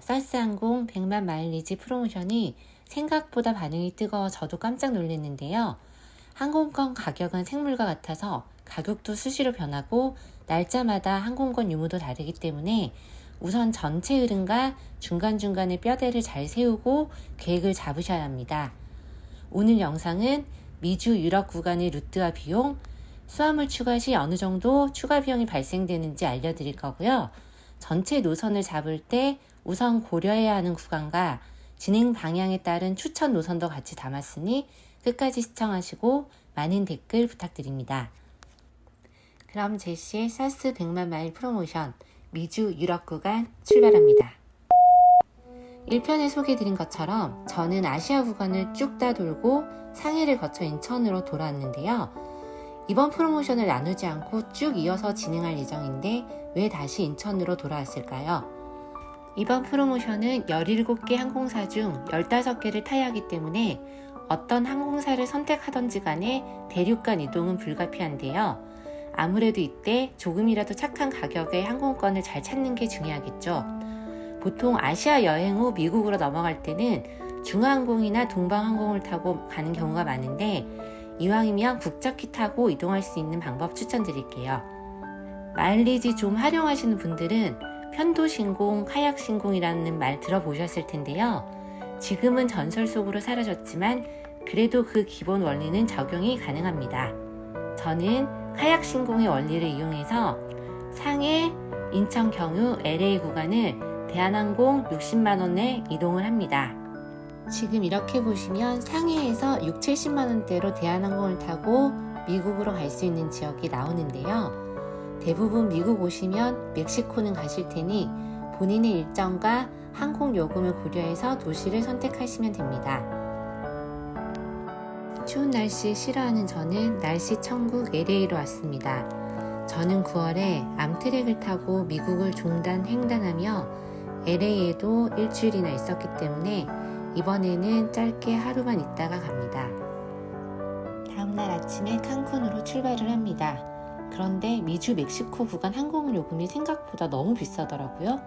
스위스항공 100만 마일리지 프로모션이 생각보다 반응이 뜨거워 저도 깜짝 놀랐는데요. 항공권 가격은 생물과 같아서 가격도 수시로 변하고 날짜마다 항공권 유무도 다르기 때문에 우선 전체 흐름과 중간중간에 뼈대를 잘 세우고 계획을 잡으셔야 합니다. 오늘 영상은 미주 유럽 구간의 루트와 비용, 수화물 추가 시 어느 정도 추가 비용이 발생되는지 알려드릴 거고요. 전체 노선을 잡을 때 우선 고려해야 하는 구간과 진행 방향에 따른 추천 노선도 같이 담았으니 끝까지 시청하시고 많은 댓글 부탁드립니다. 그럼 제시의 사스 100만 마일 프로모션 미주 유럽 구간 출발합니다. 1편에 소개드린 것처럼 저는 아시아 구간을 쭉 다 돌고 상해를 거쳐 인천으로 돌아왔는데요. 이번 프로모션을 나누지 않고 쭉 이어서 진행할 예정인데 왜 다시 인천으로 돌아왔을까요? 이번 프로모션은 17개 항공사 중 15개를 타야 하기 때문에 어떤 항공사를 선택하던지 간에 대륙간 이동은 불가피한데요. 아무래도 이때 조금이라도 착한 가격의 항공권을 잘 찾는 게 중요하겠죠. 보통 아시아 여행 후 미국으로 넘어갈 때는 중화항공이나 동방항공을 타고 가는 경우가 많은데 이왕이면 국적기 타고 이동할 수 있는 방법 추천드릴게요. 마일리지 좀 활용하시는 분들은 편도신공, 카약신공이라는 말 들어보셨을 텐데요. 지금은 전설 속으로 사라졌지만 그래도 그 기본 원리는 적용이 가능합니다. 저는 카약신공의 원리를 이용해서 상해, 인천 경유, LA 구간을 대한항공 60만원에 이동을 합니다. 지금 이렇게 보시면 상해에서 6, 70만원대로 대한항공을 타고 미국으로 갈 수 있는 지역이 나오는데요. 대부분 미국 오시면 멕시코는 가실 테니 본인의 일정과 항공 요금을 고려해서 도시를 선택하시면 됩니다. 추운 날씨 싫어하는 저는 날씨 천국 LA로 왔습니다. 저는 9월에 암트랙을 타고 미국을 종단 횡단하며 LA에도 일주일이나 있었기 때문에 이번에는 짧게 하루만 있다가 갑니다. 다음날 아침에 칸쿤으로 출발을 합니다. 그런데 미주 멕시코 구간 항공 요금이 생각보다 너무 비싸더라고요.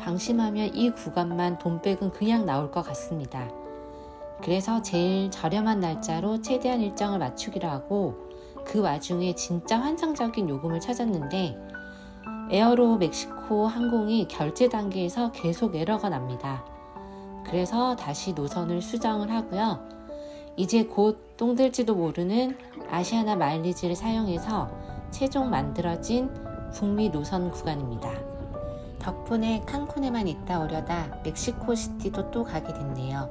방심하면 이 구간만 돈백은 그냥 나올 것 같습니다. 그래서 제일 저렴한 날짜로 최대한 일정을 맞추기로 하고 그 와중에 진짜 환상적인 요금을 찾았는데 에어로 멕시코 항공이 결제 단계에서 계속 에러가 납니다. 그래서 다시 노선을 수정을 하고요. 이제 곧 똥될지도 모르는 아시아나 마일리지를 사용해서 최종 만들어진 북미 노선 구간입니다. 덕분에 칸쿤에만 있다 오려다 멕시코 시티도 또 가게 됐네요.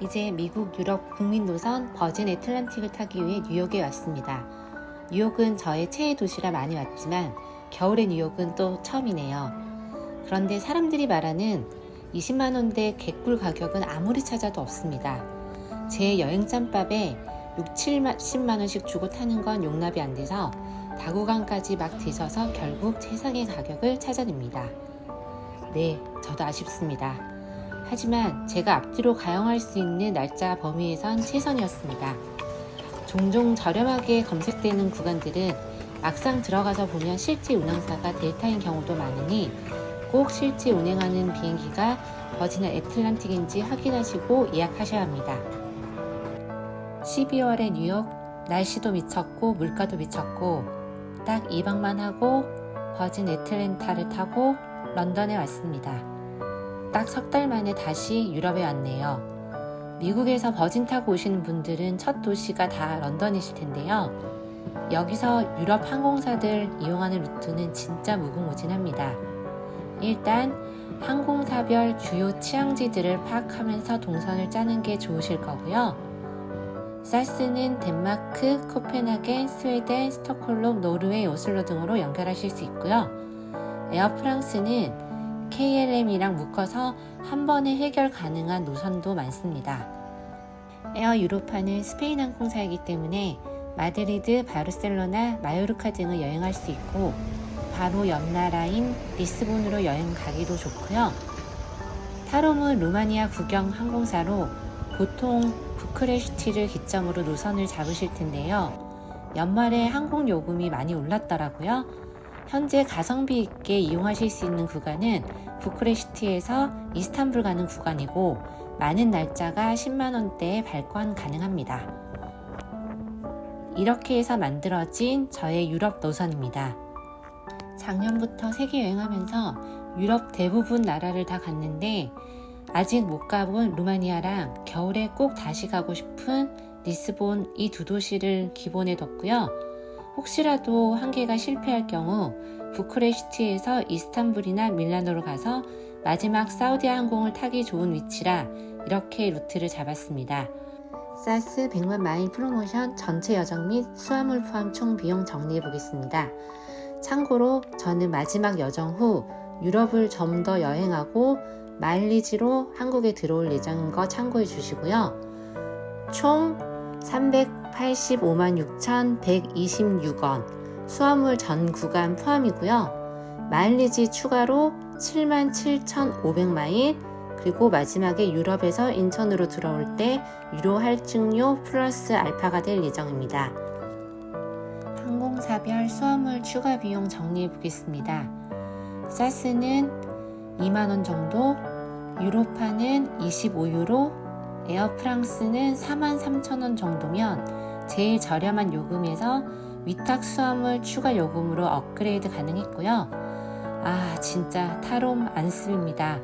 이제 미국 유럽 국민 노선 버진 애틀란틱을 타기 위해 뉴욕에 왔습니다. 뉴욕은 저의 최애 도시라 많이 왔지만 겨울의 뉴욕은 또 처음이네요. 그런데 사람들이 말하는 20만원대 객불 가격은 아무리 찾아도 없습니다. 제 여행 짬밥에 6, 70만 원씩 주고 타는 건 용납이 안 돼서 다구간까지 막 뒤져서 결국 최상의 가격을 찾아냅니다. 네, 저도 아쉽습니다. 하지만 제가 앞뒤로 가용할 수 있는 날짜 범위에선 최선이었습니다. 종종 저렴하게 검색되는 구간들은 막상 들어가서 보면 실제 운항사가 델타인 경우도 많으니 꼭 실제 운행하는 비행기가 버지나 애틀란틱인지 확인하시고 예약하셔야 합니다. 12월의 뉴욕 날씨도 미쳤고 물가도 미쳤고 딱 2박만 하고 버진 애틀랜타를 타고 런던에 왔습니다. 딱 석 달 만에 다시 유럽에 왔네요. 미국에서 버진 타고 오시는 분들은 첫 도시가 다 런던이실 텐데요. 여기서 유럽 항공사들 이용하는 루트는 진짜 무궁무진합니다. 일단 항공사별 주요 취향지들을 파악하면서 동선을 짜는 게 좋으실 거고요. 사스는 덴마크, 코펜하겐, 스웨덴, 스톡홀름, 노르웨이, 오슬로 등으로 연결하실 수 있고요. 에어 프랑스는 KLM이랑 묶어서 한 번에 해결 가능한 노선도 많습니다. 에어 유로파는 스페인 항공사이기 때문에 마드리드, 바르셀로나, 마요르카 등을 여행할 수 있고 바로 옆 나라인 리스본으로 여행 가기도 좋고요. 타롬은 루마니아 국영 항공사로 보통 부크레슈티를 기점으로 노선을 잡으실 텐데요. 연말에 항공 요금이 많이 올랐더라고요. 현재 가성비 있게 이용하실 수 있는 구간은 부크레슈티에서 이스탄불 가는 구간이고 많은 날짜가 10만 원대에 발권 가능합니다. 이렇게 해서 만들어진 저의 유럽 노선입니다. 작년부터 세계 여행하면서 유럽 대부분 나라를 다 갔는데 아직 못 가본 루마니아랑 겨울에 꼭 다시 가고 싶은 리스본 이 두 도시를 기본에 뒀고요. 혹시라도 한 개가 실패할 경우 부크레슈티에서 이스탄불이나 밀라노로 가서 마지막 사우디아 항공을 타기 좋은 위치라 이렇게 루트를 잡았습니다. 사스 100만 마일 프로모션 전체 여정 및 수화물 포함 총 비용 정리해 보겠습니다. 참고로 저는 마지막 여정 후 유럽을 좀 더 여행하고 마일리지로 한국에 들어올 예정인 거 참고해 주시고요. 총 385만 6,126원 수화물 전 구간 포함이고요. 마일리지 추가로 7만 7,500마일 그리고 마지막에 유럽에서 인천으로 들어올 때 유료 할증료 플러스 알파가 될 예정입니다. 항공사별 수화물 추가 비용 정리해 보겠습니다. 사스는 2만원 정도, 유로파는 25유로, 에어프랑스는 4만 3천원 정도면 제일 저렴한 요금에서 위탁 수화물 추가 요금으로 업그레이드 가능했고요. 아, 진짜 타롬 안 씁니다.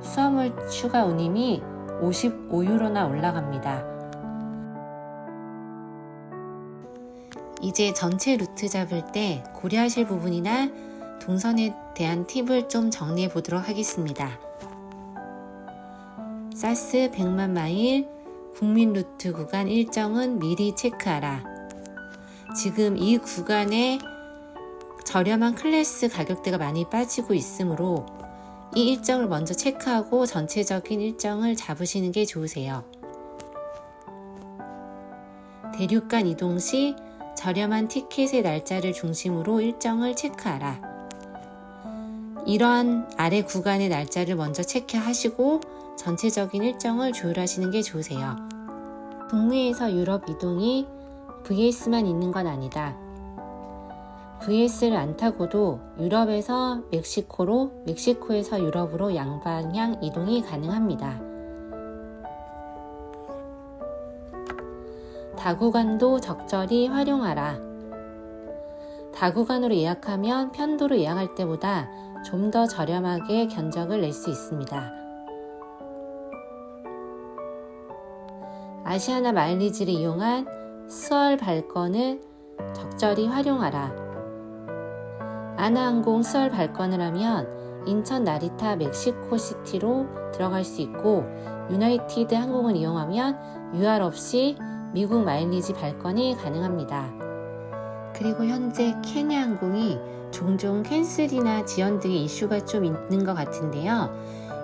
수화물 추가 운임이 55유로나 올라갑니다. 이제 전체 루트 잡을 때 고려하실 부분이나 동선에 대한 팁을 좀 정리해 보도록 하겠습니다. 사스 100만 마일 국민 루트 구간 일정은 미리 체크하라. 지금 이 구간에 저렴한 클래스 가격대가 많이 빠지고 있으므로 이 일정을 먼저 체크하고 전체적인 일정을 잡으시는 게 좋으세요. 대륙간 이동 시 저렴한 티켓의 날짜를 중심으로 일정을 체크하라. 이러한 아래 구간의 날짜를 먼저 체크하시고 전체적인 일정을 조율하시는 게 좋으세요. 북미에서 유럽 이동이 VS만 있는 건 아니다. VS를 안 타고도 유럽에서 멕시코로, 멕시코에서 유럽으로 양방향 이동이 가능합니다. 다구간도 적절히 활용하라. 다구간으로 예약하면 편도로 예약할 때보다 좀 더 저렴하게 견적을 낼 수 있습니다. 아시아나 마일리지를 이용한 수월 발권을 적절히 활용하라. 아나항공 수월 발권을 하면 인천 나리타 멕시코 시티로 들어갈 수 있고 유나이티드 항공을 이용하면 UR 없이 미국 마일리지 발권이 가능합니다. 그리고 현재 케냐 항공이 종종 캔슬이나 지연 등의 이슈가 좀 있는 것 같은데요.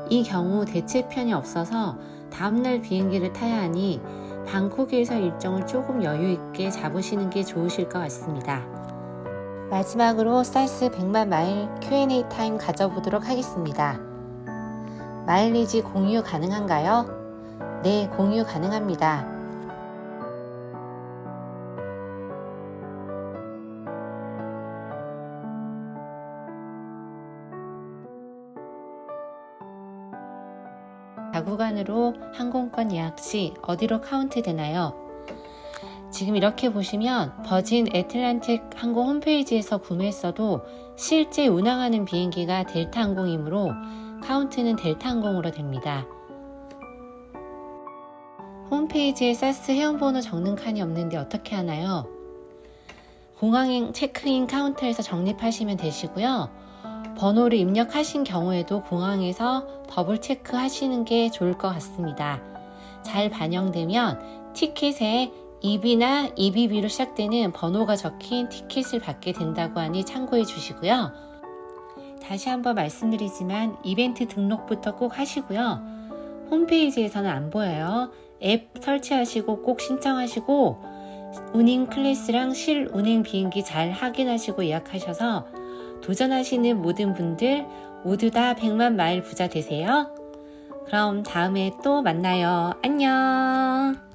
이 경우 대체편이 없어서 다음날 비행기를 타야 하니 방콕에서 일정을 조금 여유 있게 잡으시는 게 좋으실 것 같습니다. 마지막으로 사스 100만 마일 Q&A 타임 가져보도록 하겠습니다. 마일리지 공유 가능한가요? 네, 공유 가능합니다. 자구간으로 항공권 예약 시 어디로 카운트 되나요? 지금 이렇게 보시면 버진 애틀란틱 항공 홈페이지에서 구매했어도 실제 운항하는 비행기가 델타 항공이므로 카운트는 델타 항공으로 됩니다. 홈페이지에 사스 회원번호 적는 칸이 없는데 어떻게 하나요? 공항 체크인 카운터에서 적립하시면 되시고요. 번호를 입력하신 경우에도 공항에서 더블 체크 하시는 게 좋을 것 같습니다. 잘 반영되면 티켓에 EB나 EBB로 시작되는 번호가 적힌 티켓을 받게 된다고 하니 참고해 주시고요. 다시 한번 말씀드리지만 이벤트 등록부터 꼭 하시고요. 홈페이지에서는 안 보여요. 앱 설치하시고 꼭 신청하시고 운행 클래스랑 실 운행 비행기 잘 확인하시고 예약하셔서 도전하시는 모든 분들 모두 다 100만 마일 부자 되세요. 그럼 다음에 또 만나요. 안녕!